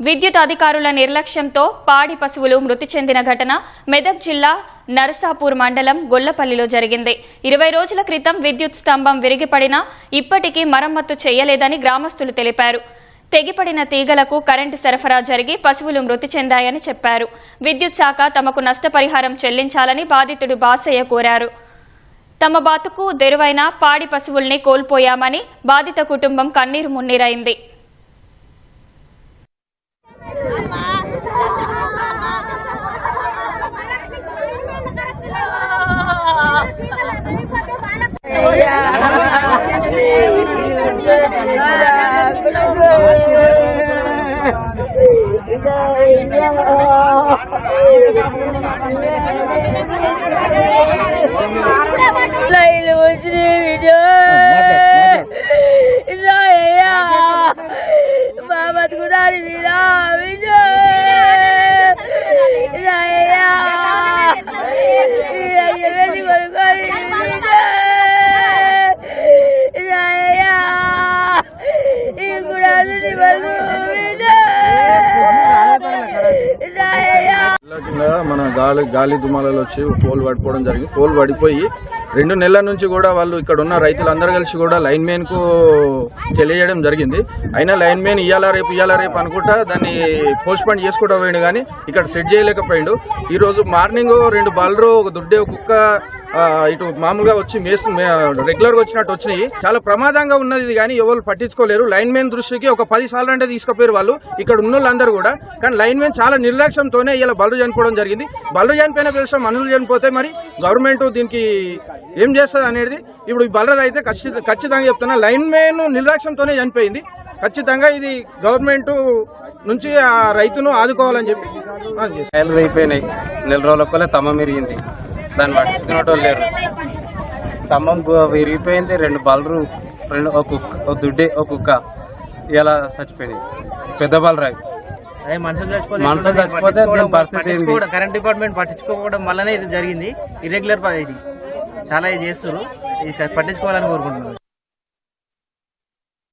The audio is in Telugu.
విద్యుత్ అధికారుల నిర్లక్ష్యంతో పాడి పశువులు మృతి చెందిన ఘటన మెదక్ జిల్లా నరసాపూర్ మండలం గొల్లపల్లిలో జరిగింది. ఇరవై రోజుల క్రితం విద్యుత్ స్తంభం విరిగిపడినా ఇప్పటికీ మరమ్మతు చేయలేదని గ్రామస్తులు తెలిపారు. తెగిపడిన తీగలకు కరెంటు సరఫరా జరిగి పశువులు మృతి చెందాయని చెప్పారు. విద్యుత్ శాఖ తమకు నష్టపరిహారం చెల్లించాలని బాధితుడు బాసయ్య కోరారు. తమ బతుకు దెరువైన పాడి పశువుల్ని కోల్పోయామని బాధిత కుటుంబం కన్నీరు మున్నీరైంది. Laila was in it. Mama, Mama, Mama, Mama, Mama, Mama, Mama, కింద మన గాలి గాలి దుమాలలో వచ్చి పోల్ పడిపోవడం జరిగింది పోల్ పడిపోయి రెండు నెలల నుంచి కూడా వాళ్ళు ఇక్కడ ఉన్న రైతులందరూ కలిసి కూడా లైన్ మెయిన్కు తెలియజేయడం జరిగింది. అయినా లైన్ మెయిన్ ఇయ్యాలా రేపు ఇయ్యాలా రేపు అనుకుంటా దాన్ని పోస్ట్ పోన్ చేసుకుంటూ పోయిండు కానీ ఇక్కడ సెట్ చేయలేకపోయిండు. ఈ రోజు మార్నింగ్ రెండు బలరు ఒక దుడ్డే ఒక కుక్క ఇటు మామూలుగా వచ్చి మేసు రెగ్యులర్గా వచ్చినట్టు వచ్చినాయి. చాలా ప్రమాదంగా ఉన్నది కానీ ఎవరు పట్టించుకోలేరు. లైన్ మెయిన్ దృష్టికి ఒక పది సార్లు అంటే తీసుకుపోయారు వాళ్ళు ఇక్కడ ఉన్న వాళ్ళందరూ కూడా. కానీ లైన్ మెయిన్ చాలా నిర్లక్ష్యంతోనే ఇలా బలు చనిపోవడం జరిగింది. బలు చనిపోయిన ప్రదేశం మనుషులు చనిపోతే మరి గవర్నమెంట్ దీనికి ఏం చేస్తుంది అనేది ఇప్పుడు ఈ బలరది అయితే ఖచ్చిత ఖచ్చితంగా చెప్తున్నా. లైన్ మెయిన్ నిర్లక్ష్యంతోనే చనిపోయింది. ఖచ్చితంగా ఇది గవర్నమెంట్ నుంచి ఆ రైతును ఆదుకోవాలని చెప్పి. కాయలు అయిపోయినాయి. నెల రోజులకోలే తమ్మం విరిగింది. దాన్ని పట్టించుకునేటోళ్ళు లేరు. తమ్మం విరిగిపోయింది. రెండు బలరు రెండు ఒక కుక్క ఒక దుడ్డి ఒక కుక్క. ఇలా చచ్చిపోయింది పెద్ద బలరాయి. పరిస్థితి కరెంట్ డిపార్ట్మెంట్ పట్టించుకోవడం వల్లనే ఇది జరిగింది. ఇర్రెగ్యులర్ ఇది. చాలా ఇది చేస్తారు ఇది పట్టించుకోవాలని కోరుకుంటున్నాను.